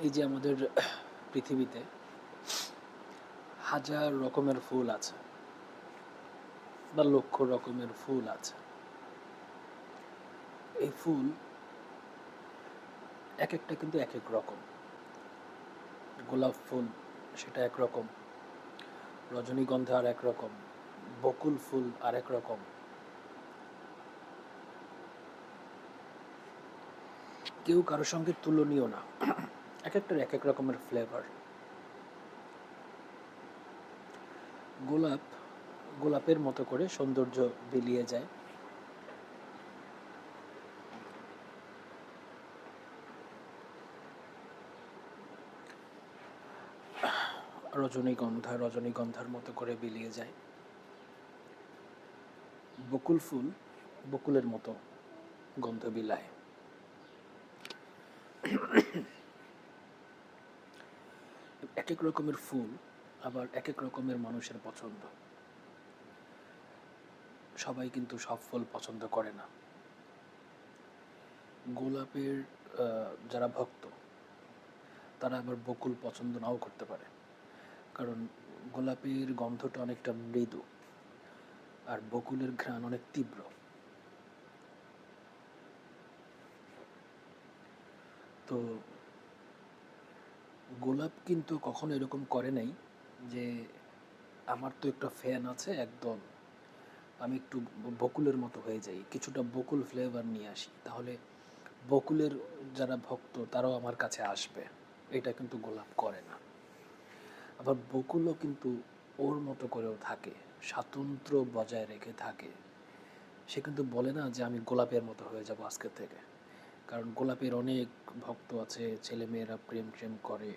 এই যে আমাদের পৃথিবীতে হাজার রকমের ফুল আছে বা লক্ষ রকমের ফুল আছে। এই ফুল এক একটা কিন্তু এক এক রকম। গোলাপ ফুল সেটা এক রকম, রজনীগন্ধা আর এক রকম, বকুল ফুল আর এক রকম। কেউ কারোর সঙ্গে তুলনীয় না। এক একটার এক এক রকমের ফ্লেভার গোলাপ, গোলাপের মতো করে সৌন্দর্য বিলিয়ে যায়। রজনীগন্ধা, রজনীগন্ধার মতো করে বিলিয়ে যায়। বকুল ফুল, বকুলের মতো গন্ধ বিলায়। এক এক রকমের ফুল, আবার এক এক রকমের মানুষের পছন্দ। সবাই কিন্তু সব ফুল পছন্দ করে না। গোলাপের যারা ভক্ত, তারা আবার বকুল পছন্দ নাও করতে পারে। কারণ গোলাপের গন্ধটা অনেকটা মৃদু, আর বকুলের ঘ্রাণ অনেক তীব্র। তো গোলাপ কিন্তু কখনো এরকম করে নাই যে আমার তো একটা ফ্যান আছে একদম। আমি একটু বকুলের মতো হয়ে যাই, কিছুটা বকুল ফ্লেভার নিয়ে আসি। তাহলে বকুলের যারা ভক্ত, তারাও আমার কাছে আসবে। এটা কিন্তু গোলাপ করে না। আবার বকুলও কিন্তু ওর মতো করেও থাকে, স্বাতন্ত্র্য বজায় রেখে থাকে। সে কিন্তু বলে না যে আমি গোলাপের মতো হয়ে যাব আজকে থেকে। কারণ গোলাপের অনেক ভক্ত আছে ছেলে মেয়েরা প্রেম প্রেম করে,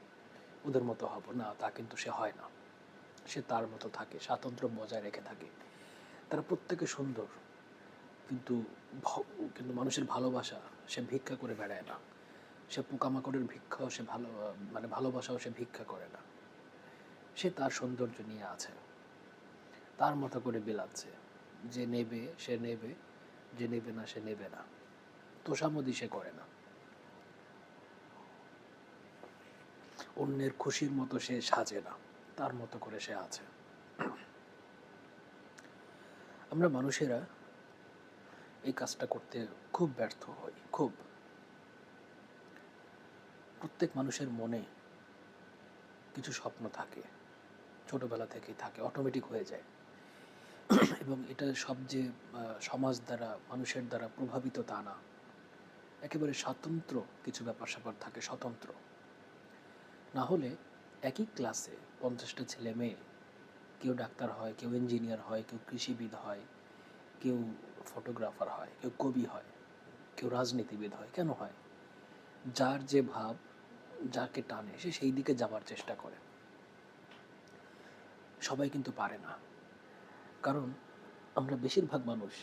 ওদের মতো হব। না, তা কিন্তু সে হয় না। সে তার মতো থাকে, স্বাতন্ত্র্য বজায় রেখে থাকে। তারা প্রত্যেকে সুন্দর, কিন্তু কিন্তু মানুষের ভালোবাসা সে ভিক্ষা করে বেড়ায় না। সে পোকামাকড়ের ভিক্ষাও সে ভালো মানে ভালোবাসাও সে ভিক্ষা করে না। সে তার সৌন্দর্য নিয়ে আছে। তার মতো করে বিলাচ্ছে যে নেবে, সে নেবে, যে নেবে না, সে নেবে না। তোষামদি সে করে না। অন্যের খুশির মতো সে সাজে না, তার মতো করে সে আছে। আমরা মানুষেরা এই কাজটা করতে খুব ব্যর্থ হই, খুব। প্রত্যেক মানুষের মনে কিছু স্বপ্ন থাকে, ছোটবেলা থেকেই থাকে অটোমেটিক হয়ে যায়। এবং এটা সব যে সমাজ দ্বারা, মানুষের দ্বারা প্রভাবিত তা না। একেবারে স্বতন্ত্র কিছু ব্যাপার স্যাপার থাকে, স্বতন্ত্র। না হলে একই ক্লাসে পঞ্চাশটা ছেলে মেয়ে, কেউ ডাক্তার হয়, কেউ ইঞ্জিনিয়ার হয়, কেউ কৃষিবিদ হয়, কেউ ফটোগ্রাফার হয়, কেউ কবি হয়, কেউ রাজনীতিবিদ হয়, কেন হয়? যার যে ভাব, যাকে টানে, সে সেই দিকে যাবার চেষ্টা করে। সবাই কিন্তু পারে না। কারণ আমরা বেশিরভাগ মানুষ,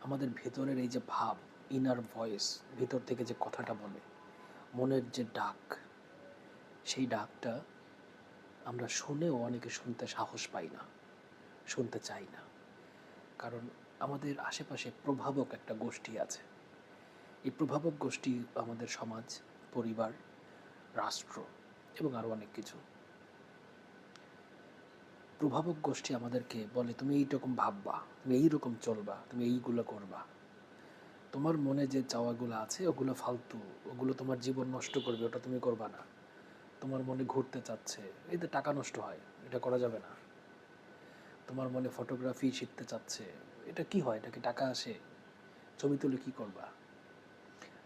আমাদের ভেতরের এই যে ভাব ইনার ভয়েস ভিতর থেকে যে কথাটা বলে, মনের যে ডাক, সেই ডাকটা আমরা শুনেও অনেকে শুনতে সাহস পাই না, শুনতে চাই না। কারণ আমাদের আশেপাশে প্রভাবক একটা গোষ্ঠী আছে। এই প্রভাবক গোষ্ঠী আমাদের সমাজ, পরিবার, রাষ্ট্র এবং আরও অনেক কিছু। প্রভাবক গোষ্ঠী আমাদেরকে বলে, তুমি এইরকম ভাববা, তুমি এইরকম চলবা, তুমি এইগুলো করবা। তোমার মনে যে চাওয়াগুলো আছে, ওগুলো ফালতু, ওগুলো তোমার জীবন নষ্ট করবে, ওটা তুমি করবা না। তোমার মনে ঘুরতে চাচ্ছে এতে টাকা নষ্ট হয়, এটা করা যাবে না। তোমার মনে ফটোগ্রাফি শিখতে চাচ্ছে, এটা কি হয় এটাকে টাকা আসে? ছবি তুলে কি করবা?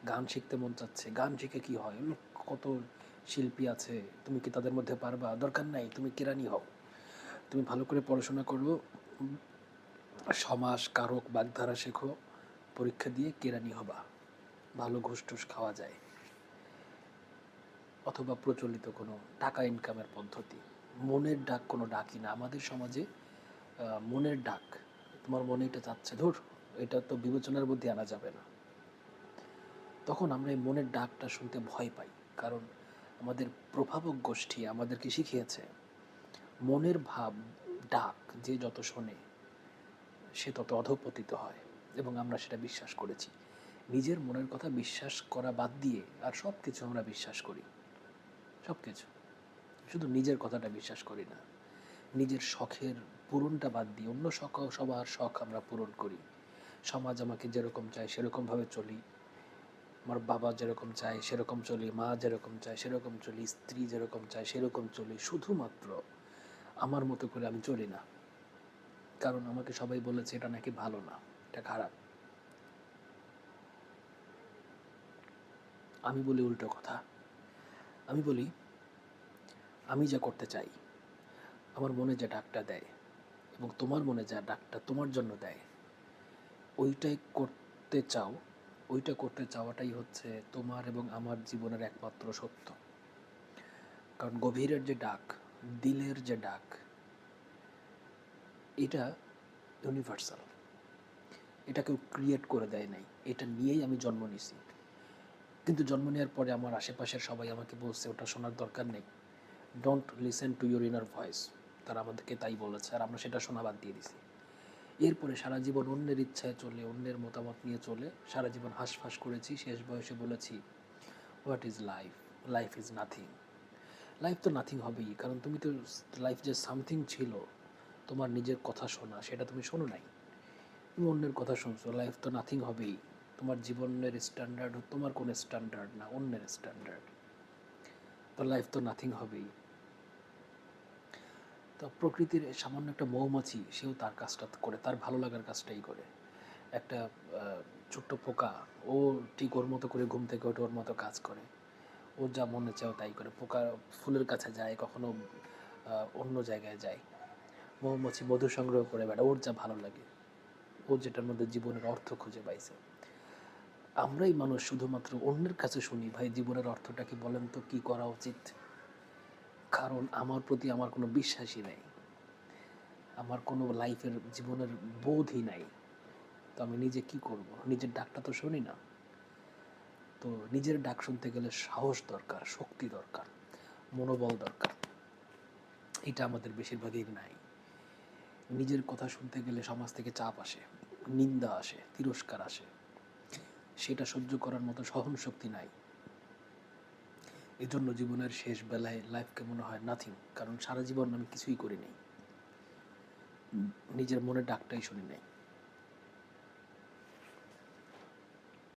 গান শিখতে মন চাচ্ছে, গান শিখে কি হয়? কত শিল্পী আছে, তুমি কি তাদের মধ্যে পারবা? দরকার নাই, তুমি কেরানি হও। তুমি ভালো করে পড়াশোনা করো সমাস কারক বাগধারা শেখো। পরীক্ষা দিয়ে কেরানি হবা। ভালো ঘুষ টুস খাওয়া যায়। অথবা প্রচলিত কোনো টাকা ইনকামের পদ্ধতি। মনের ডাক কোনো ডাকই না। আমাদের সমাজে মনের ডাক, তোমার মনে এটা চাচ্ছে, ধর, এটা তো বিবেচনার মধ্যে আনা যাবে না। তখন আমরা এই মনের ডাকটা শুনতে ভয় পাই। কারণ আমাদের প্রভাবক গোষ্ঠী আমাদেরকে শিখিয়েছে? মনের ভাব, ডাক, যে যত শোনে, সে তত অধপতিত হয়। এবং আমরা সেটা বিশ্বাস করেছি। নিজের মনের কথা বিশ্বাস করা বাদ দিয়ে আর সব কিছু আমরা বিশ্বাস করি। সব কিছু শুধু নিজের কথাটা বিশ্বাস করি না। নিজের শখের পূরণটা বাদ দিয়ে অন্য শখ, সবার শখ আমরা পূরণ করি। সমাজ আমাকে যেরকম চায় সেরকমভাবে চলি। আমার বাবা যেরকম চায় সেরকম চলি, মা যেরকম চায় সেরকম চলি, স্ত্রী যেরকম চায় সেরকম চলি, শুধুমাত্র আমার মতো করে আমি চলি না। কারণ আমাকে সবাই বলেছে এটা নাকি ভালো না। এটা খারাপ। আমি বলি উল্টো কথা। আমি বলি, আমি যা করতে চাই, আমার মনে যে ডাকটা দেয় এবং তোমার মনে যা ডাকটা তোমার জন্য দেয়, ওইটাই করতে চাও, ওইটা করতে চাওয়াটাই হচ্ছে তোমার এবং আমার জীবনের একমাত্র সত্য। কারণ গভীরের যে ডাক, দিলের যে ডাক, এটা ইউনিভার্সাল এটা কেউ ক্রিয়েট করে দেয় নাই। এটা নিয়েই আমি জন্ম নিছি কিন্তু জন্ম নেওয়ার পরে আমার আশেপাশের সবাই আমাকে বলছে, ওটা শোনার দরকার নেই। Don't listen to your inner voice তারা আমাদেরকে তাই বলেছে, আর আমরা সেটা শোনা বাদ দিয়ে দিছি। এরপরে সারা জীবন অন্যের ইচ্ছায় চলে, অন্যের মতামত নিয়ে চলে, সারা জীবন হাঁসফাঁস করেছি, শেষ বয়সে বলেছি what is life life is nothing life তো নাথিং হবেই, কারণ তুমি তো লাইফ যে সামথিং ছিল। তোমার নিজের কথা শোনা, সেটা তুমি শোনো নাই। তুমি অন্যের কথা শুনছো লাইফ তো নাথিং হবেই। তোমার জীবনের স্ট্যান্ডার্ড তোমার কোনো স্ট্যান্ডার্ড না, অন্যের স্ট্যান্ডার্ড তো লাইফ তো নাথিং হবেই। তো প্রকৃতির সামান্য একটা মৌমাছি, সেও তার কাজটা করে, তার ভালো লাগার কাজটাই করে। একটা ছোট্ট পোকা, ও ঠিক ওর মতো করে ঘুম থেকে ওঠে ওর মতো কাজ করে। ও যা মনে চাও তাই করে। পোকা ফুলের কাছে যায়, কখনো অন্য জায়গায় যায়। মৌমাছি মধু সংগ্রহ করে বেড়া ওর যা ভালো লাগে। ও যেটার মধ্যে জীবনের অর্থ খুঁজে পাইছে। আমরাই মানুষ শুধুমাত্র অন্যের কাছে শুনি, ভাই, জীবনের অর্থটা কি বলেন তো কি করা উচিত? কারণ আমার প্রতি আমার কোনো বিশ্বাসই নাই। আমার কোনো লাইফের জীবনের বোধই নাই। তো আমি নিজে কি করব? নিজের ডাকটা তো শুনি না। তো নিজের ডাক শুনতে গেলে সাহস দরকার, শক্তি দরকার, মনোবল দরকার। এটা আমাদের বেশিরভাগই নাই। নিজের কথা শুনতে গেলে সমাজ থেকে চাপ আসে, নিন্দা আসে, তিরস্কার আসে। সেটা সহ্য করার মতো সহন শক্তি নাই। এজন্য জীবনের শেষ বেলায় লাইফকে মনে হয় নাথিং কারণ সারা জীবন আমি কিছুই করিনি। নিজের মনের ডাকটাই শুনি নাই